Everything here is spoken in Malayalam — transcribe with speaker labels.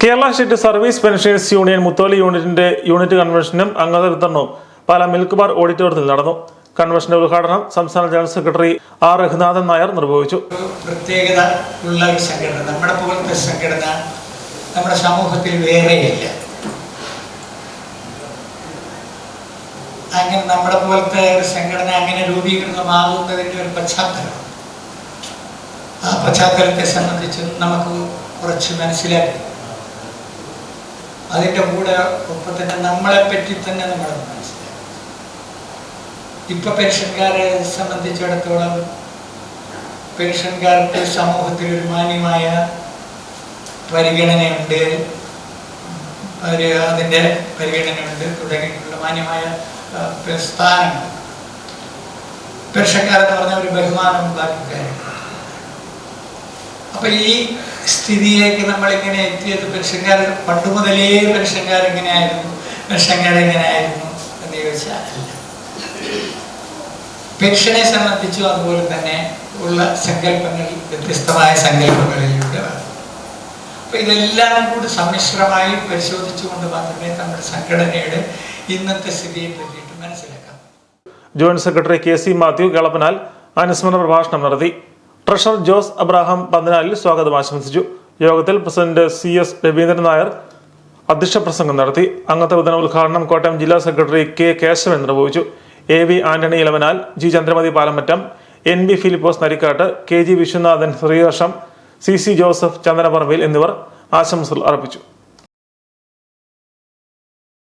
Speaker 1: Kerala state service pensioners union Mutholi യൂണിറ്റിന്റെ യൂണിറ്റ് കൺവെൻഷനും അംഗത വിതരണവും പാല മിൽക്ക് ബാർ ഓഡിറ്റോറിയത്തിൽ നടന്നു. കൺവെൻഷന്റെ ഉദ്ഘാടനം സംസ്ഥാന general secretary R. Raghunathan Nair നിർവഹിച്ചു.
Speaker 2: പ്രത്യേകത ഉള്ള സംഘടന നമ്മുടെ പോലത്തെ സംഘടന നമ്മുടെ സമൂഹത്തിൽ വേറെയില്ല. അങ്ങനെ നമ്മുടെ പോലത്തെ ഒരു സംഘടന അങ്ങനെ രൂപീകൃതമാകുന്നതിന്റെ ഒരു പശ്ചാത്തലം. ആ പശ്ചാത്തലത്തെ സംബന്ധിച്ച് നമുക്ക് കുറച്ച് മനസ്സിലാക്കി. അതിന്റെ കൂടെ ഒപ്പം തന്നെ നമ്മളെ പറ്റി തന്നെ നമ്മൾ മനസ്സിലാക്കി ഇപ്പൊ പെൻഷൻകാരെ സംബന്ധിച്ചിടത്തോളം പെൻഷൻകാർക്ക് സമൂഹത്തിൽ ഒരു മാന്യമായ പരിഗണനയുണ്ട്. ഒരു അതിന്റെ പരിഗണനയുണ്ട്. തുടങ്ങിയിട്ടുള്ള മാന്യമായ സ്ഥാനങ്ങൾ പെൻഷൻകാരെന്ന് പറഞ്ഞ ഒരു ബഹുമാനം അപ്പൊ ഈ സ്ഥിതിയിലേക്ക് നമ്മൾ ഇങ്ങനെ എത്തിയത് പെൻഷൻകാർ പണ്ട് മുതലേ പെൻഷൻകാർ എങ്ങനെയായിരുന്നു പെൻഷൻകാർ എങ്ങനെയായിരുന്നു എന്ന് ചോദിച്ചാൽ പെൻഷനെ സംബന്ധിച്ചു അതുപോലെ തന്നെ ഉള്ള സങ്കല്പങ്ങൾ വ്യത്യസ്തമായ സങ്കല്പങ്ങളിലൂടെ അപ്പൊ ഇതെല്ലാം കൂടി സമ്മിശ്രമായി പരിശോധിച്ചുകൊണ്ട് മാത്രമേ നമ്മുടെ സംഘടനയുടെ ഇന്നത്തെ സ്ഥിതിയെ പറ്റിയിട്ട് മനസ്സിലാക്കാം.
Speaker 1: Joint secretary K C Mathew Kelappanal അനുസ്മരണ പ്രഭാഷണം നടത്തി. ട്രഷറർ ജോസ് അബ്രാഹാം പന്തനാലിൽ സ്വാഗതം ആശംസിച്ചു. യോഗത്തിൽ president C S Raveendran Nair അധ്യക്ഷ പ്രസംഗം നടത്തി. അംഗത്വ വിതരണ ഉദ്ഘാടനം കോട്ടയം ജില്ലാ സെക്രട്ടറി കെ കേശവൻ നിർവഹിച്ചു. A V Antony Elavanal G Chandramathi Palamattam N B Philipose Narikkattu K G Viswanathan Sreeharsham C C Joseph Chandanaparambil എന്നിവർ ആശംസകൾ അർപ്പിച്ചു.